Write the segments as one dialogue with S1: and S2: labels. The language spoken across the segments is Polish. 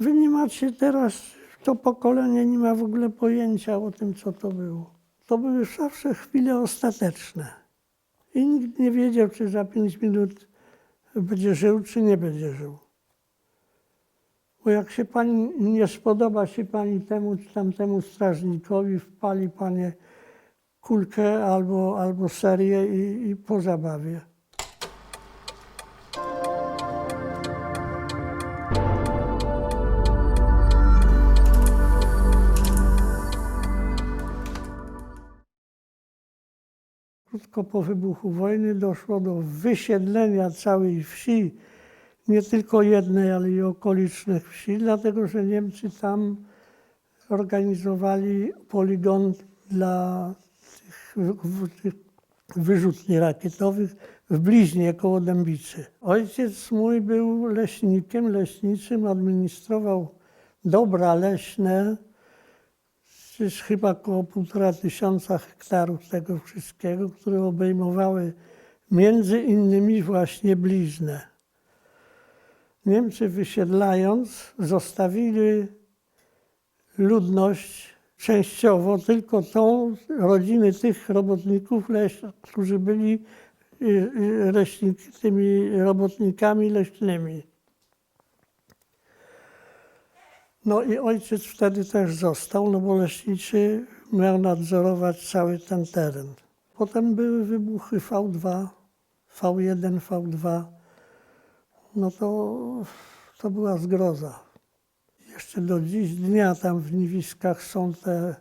S1: Wy nie macie teraz, to pokolenie nie ma w ogóle pojęcia o tym, co to było. To były zawsze chwile ostateczne. I nikt nie wiedział, czy za pięć minut będzie żył, czy nie będzie żył. Bo jak się pani nie spodoba się pani temu czy tamtemu strażnikowi, wpali panie kulkę albo, albo serię i, i po zabawie. Krótko po wybuchu wojny doszło do wysiedlenia całej wsi, nie tylko jednej, ale i okolicznych wsi, dlatego że Niemcy tam organizowali poligon dla tych, tych wyrzutni rakietowych w Bliźnie koło Dębicy. Ojciec mój był leśnikiem, leśniczym, administrował dobra leśne, jest chyba około półtora tysiąca hektarów tego wszystkiego, które obejmowały między innymi właśnie bliznę. Niemcy wysiedlając zostawili ludność częściowo tylko tą rodziny tych robotników, leś, którzy byli y, y, tymi robotnikami leśnymi. No i ojciec wtedy też został, no bo leśniczy miał nadzorować cały ten teren. Potem były wybuchy V2, V1, V2. No to, to była zgroza. Jeszcze do dziś dnia tam w Niwiskach są te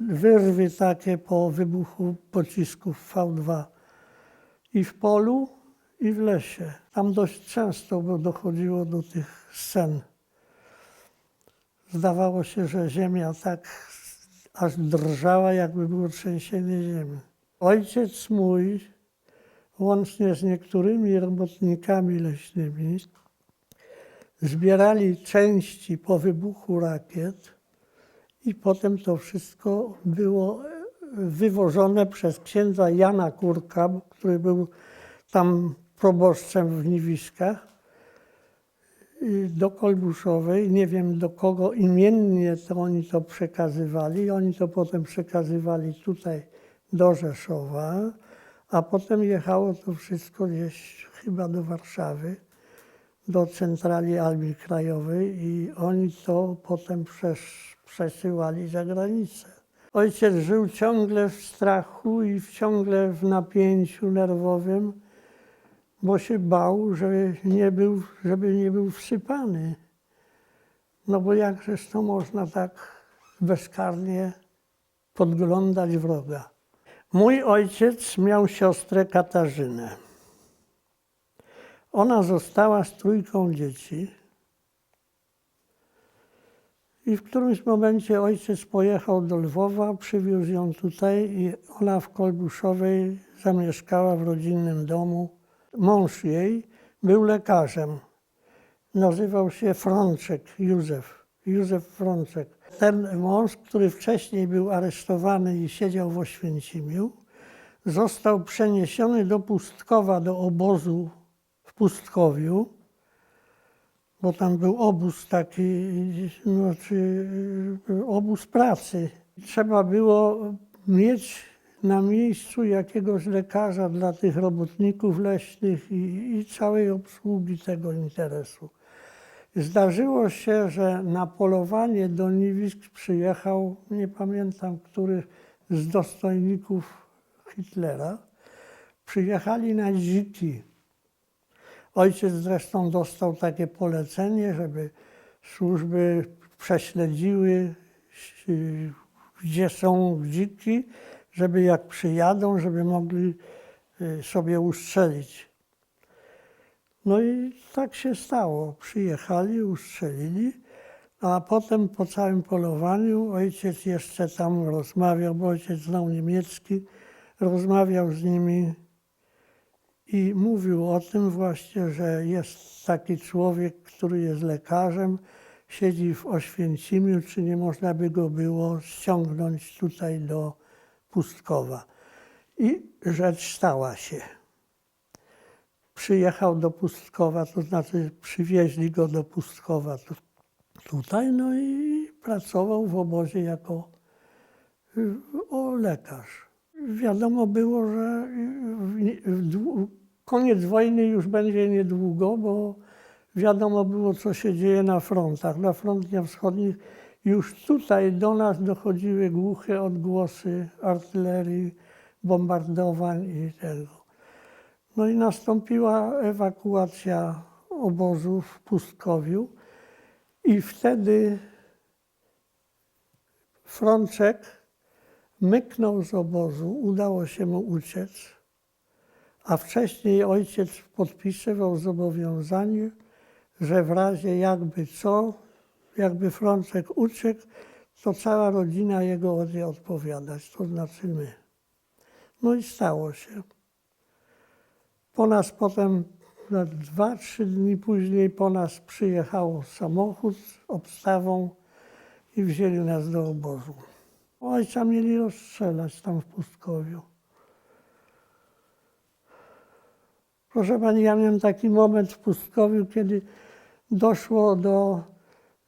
S1: wyrwy takie po wybuchu pocisków V2 i w polu, i w lesie. Tam dość często dochodziło do tych scen. Zdawało się, że ziemia tak aż drżała, jakby było trzęsienie ziemi. Ojciec mój, łącznie z niektórymi robotnikami leśnymi, zbierali części po wybuchu rakiet i potem to wszystko było wywożone przez księdza Jana Kurka, który był tam proboszczem w Niwiskach do Kolbuszowej. Nie wiem do kogo imiennie to oni to przekazywali. Oni to potem przekazywali tutaj do Rzeszowa, a potem jechało to wszystko gdzieś chyba do Warszawy, do centrali Armii Krajowej i oni to potem przesyłali za granicę. Ojciec żył ciągle w strachu i ciągle w napięciu nerwowym bo się bał, że nie był, żeby nie był wsypany. No bo jakżeż to można tak bezkarnie podglądać wroga. Mój ojciec miał siostrę Katarzynę. Ona została z trójką dzieci. I w którymś momencie ojciec pojechał do Lwowa, przywiózł ją tutaj i ona w Kolbuszowej zamieszkała w rodzinnym domu. Mąż jej był lekarzem. Nazywał się Frączek, Józef. Józef Frączek. Ten mąż, który wcześniej był aresztowany i siedział w Oświęcimiu, został przeniesiony do Pustkowa, do obozu w Pustkowiu, bo tam był obóz taki, znaczy obóz pracy. Trzeba było mieć na miejscu jakiegoś lekarza dla tych robotników leśnych i, i całej obsługi tego interesu. Zdarzyło się, że na polowanie do Niwisk przyjechał, nie pamiętam, który z dostojników Hitlera, przyjechali na dziki. Ojciec zresztą dostał takie polecenie, żeby służby prześledziły, gdzie są dziki, żeby jak przyjadą, żeby mogli y, sobie ustrzelić. No i tak się stało. Przyjechali, ustrzelili, a potem po całym polowaniu ojciec jeszcze tam rozmawiał, bo ojciec znał niemiecki, rozmawiał z nimi i mówił o tym właśnie, że jest taki człowiek, który jest lekarzem, siedzi w Oświęcimiu, czy nie można by go było ściągnąć tutaj do Pustkowa. I rzecz stała się. Przyjechał do Pustkowa, to znaczy przywieźli go do Pustkowa. Tu, tutaj, no i pracował w obozie jako y, o, lekarz. Wiadomo było, że w dłu- koniec wojny już będzie niedługo, bo wiadomo było, co się dzieje na frontach. Na frontach wschodnich już tutaj do nas dochodziły głuche odgłosy artylerii, bombardowań i tego. No i nastąpiła ewakuacja obozu w Pustkowiu i wtedy Frączek myknął z obozu, udało się mu uciec, a wcześniej ojciec podpisywał zobowiązanie, że w razie jakby co, jakby Frączek uciekł, to cała rodzina jego będzie odpowiadać, to znaczy my. No i stało się. Po nas potem, na dwa, trzy dni później, po nas przyjechał samochód z obstawą i wzięli nas do obozu. Ojca mieli rozstrzelać tam w Pustkowiu. Proszę pani, ja miałem taki moment w Pustkowiu, kiedy doszło do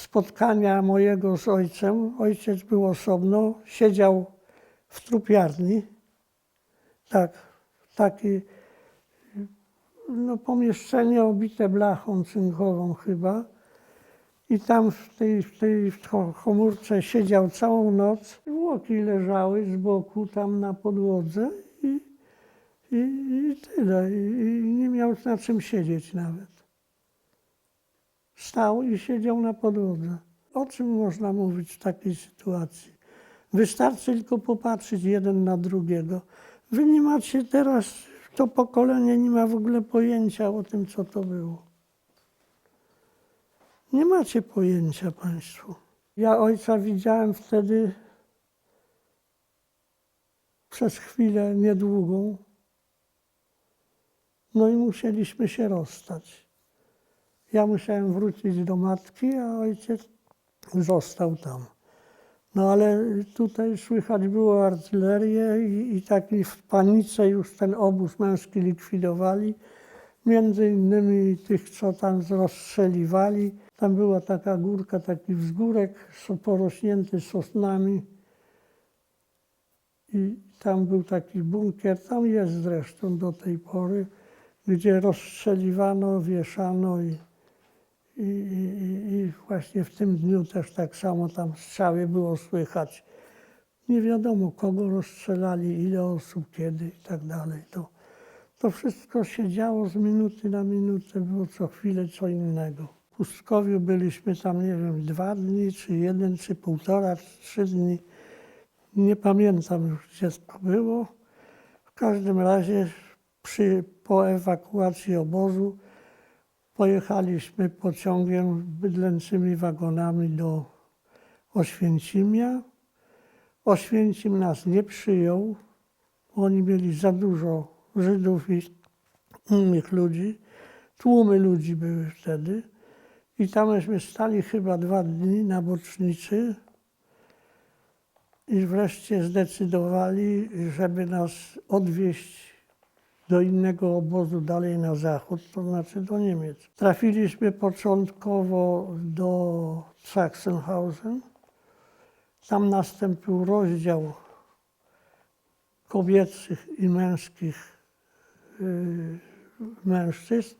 S1: spotkania mojego z ojcem. Ojciec był osobno, siedział w trupiarni. Tak, taki no, pomieszczenie obite blachą cynkową chyba. I tam w tej, w tej komórce siedział całą noc. Łoki leżały z boku tam na podłodze i, i, i tyle. I, I nie miał na czym siedzieć nawet. Stał i siedział na podłodze. O czym można mówić w takiej sytuacji? Wystarczy tylko popatrzeć jeden na drugiego. Wy nie macie teraz, to pokolenie nie ma w ogóle pojęcia o tym, co to było. Nie macie pojęcia Państwo. Ja ojca widziałem wtedy przez chwilę niedługą. No i musieliśmy się rozstać. Ja musiałem wrócić do matki, a ojciec został tam. No ale tutaj słychać było artylerię i, i taki w panice już ten obóz męski likwidowali. Między innymi tych, co tam rozstrzeliwali. Tam była taka górka, taki wzgórek porośnięty sosnami. I tam był taki bunkier, tam jest zresztą do tej pory, gdzie rozstrzeliwano, wieszano i, i, i, i właśnie w tym dniu też tak samo tam strzały było słychać. Nie wiadomo kogo rozstrzelali, ile osób, kiedy i tak dalej. To, to wszystko się działo z minuty na minutę, było co chwilę co innego. W Pustkowiu byliśmy tam, nie wiem, dwa dni, czy jeden, czy półtora, czy trzy dni. Nie pamiętam już, gdzie to było. W każdym razie przy, po ewakuacji obozu pojechaliśmy pociągiem bydlęcymi wagonami do Oświęcimia. Oświęcim nas nie przyjął. Oni mieli za dużo Żydów i innych ludzi. Tłumy ludzi były wtedy. I tam myśmy stali chyba dwa dni na bocznicy. I wreszcie zdecydowali, żeby nas odwieźć do innego obozu dalej na zachód, to znaczy do Niemiec. Trafiliśmy początkowo do Sachsenhausen. Tam nastąpił rozdział kobiecych i męskich y, mężczyzn.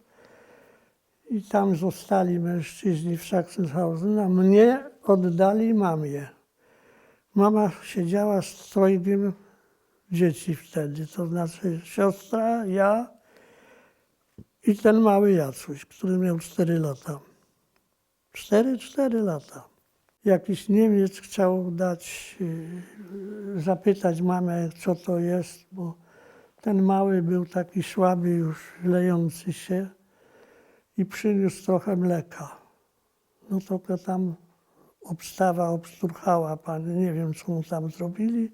S1: I tam zostali mężczyźni w Sachsenhausen, a mnie oddali mamie. Mama siedziała z trojgiem dzieci wtedy, to znaczy siostra, ja i ten mały Jacuś, który miał 4 lata. 4, 4 lata. Jakiś Niemiec chciał dać, yy, zapytać mamę, co to jest, bo ten mały był taki słaby, już lejący się i przyniósł trochę mleka. No to tam obstawa obsturchała pan, nie wiem co mu tam zrobili.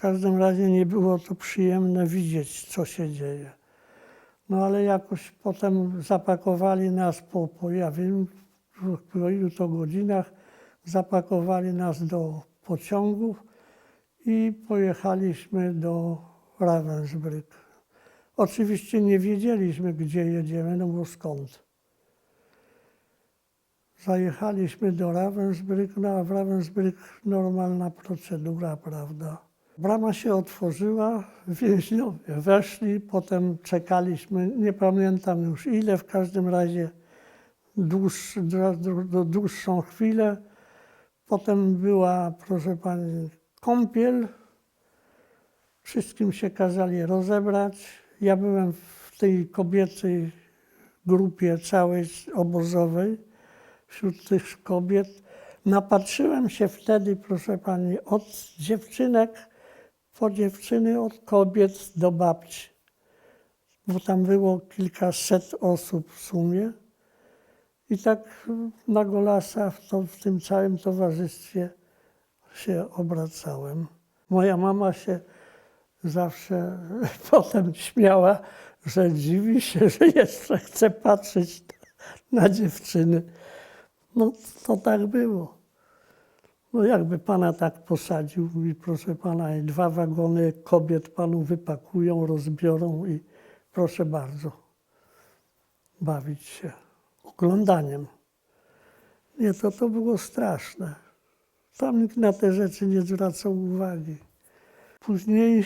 S1: W każdym razie nie było to przyjemne widzieć, co się dzieje. No ale jakoś potem zapakowali nas po, po ja wiem, po ilu to godzinach, zapakowali nas do pociągów i pojechaliśmy do Ravensbrück. Oczywiście nie wiedzieliśmy, gdzie jedziemy, no bo skąd. Zajechaliśmy do Ravensbrück, no a w Ravensbrück normalna procedura, prawda. Brama się otworzyła, więźniowie weszli, potem czekaliśmy, nie pamiętam już ile, w każdym razie dłuższ, dru- dru- dłuższą chwilę. Potem była, proszę pani, kąpiel. Wszystkim się kazali rozebrać. Ja byłem w tej kobiecej grupie całej obozowej, wśród tych kobiet. Napatrzyłem się wtedy, proszę pani, od dziewczynek po dziewczyny, od kobiet do babci. Bo tam było kilkaset osób w sumie. I tak na golasa w, to, w tym całym towarzystwie się obracałem. Moja mama się zawsze potem śmiała, że dziwi się, że jeszcze chce patrzeć na dziewczyny. No to tak było. No jakby pana tak posadził i proszę pana, dwa wagony kobiet panu wypakują, rozbiorą i proszę bardzo, bawić się oglądaniem. Nie, to to było straszne. Tam nikt na te rzeczy nie zwracał uwagi. Później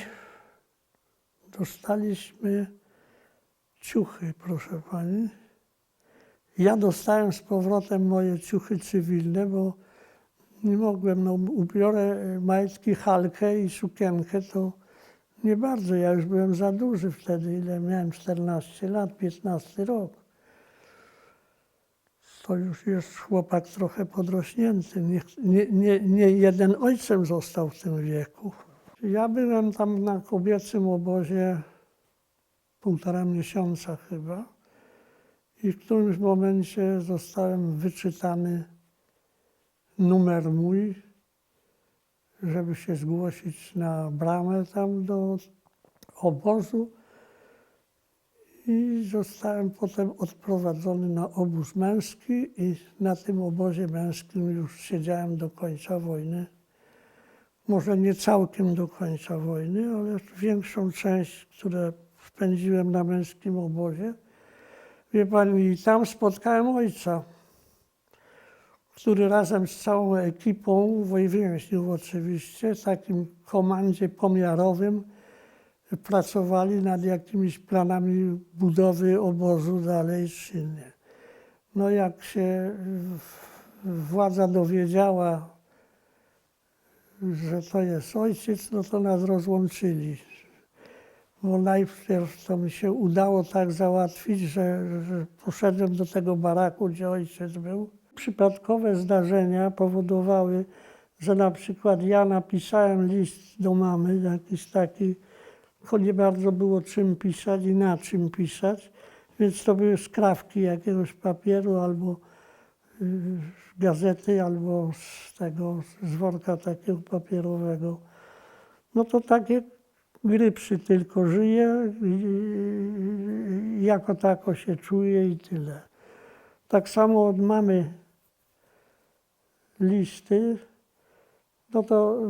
S1: dostaliśmy ciuchy, proszę pani. Ja dostałem z powrotem moje ciuchy cywilne, bo nie mogłem, no ubiorę majtki, halkę i sukienkę, to nie bardzo. Ja już byłem za duży wtedy, ile miałem 14 lat, 15 rok. To już jest chłopak trochę podrośnięty. Nie, nie, nie, nie jeden ojcem został w tym wieku. Ja byłem tam na kobiecym obozie półtora miesiąca chyba i w którymś momencie zostałem wyczytany numer mój, żeby się zgłosić na bramę tam do obozu. I zostałem potem odprowadzony na obóz męski i na tym obozie męskim już siedziałem do końca wojny. Może nie całkiem do końca wojny, ale większą część, którą spędziłem na męskim obozie. Wie pani, tam spotkałem ojca, który razem z całą ekipą więźniów oczywiście, takim komandzie pomiarowym, pracowali nad jakimiś planami budowy obozu dalej czy nie. No jak się władza dowiedziała, że to jest ojciec, no to nas rozłączyli. Bo najpierw to mi się udało tak załatwić, że, że poszedłem do tego baraku, gdzie ojciec był. Przypadkowe zdarzenia powodowały, że na przykład ja napisałem list do mamy, jakiś taki, tylko nie bardzo było czym pisać i na czym pisać, więc to były skrawki jakiegoś papieru albo y, gazety, albo z tego, z worka takiego papierowego. No to takie grypsy tylko żyje, jako tako się czuje i tyle. Tak samo od mamy listy, no to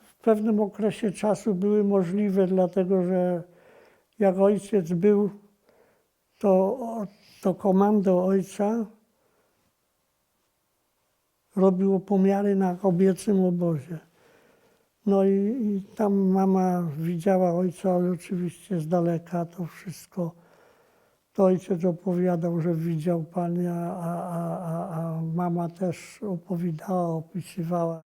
S1: w pewnym okresie czasu były możliwe, dlatego że jak ojciec był, to, to komando ojca robiło pomiary na kobiecym obozie. No i, i tam mama widziała ojca, ale oczywiście z daleka to wszystko. To ojciec opowiadał, że widział panią, a, a, a, a mama też opowiadała, opisywała.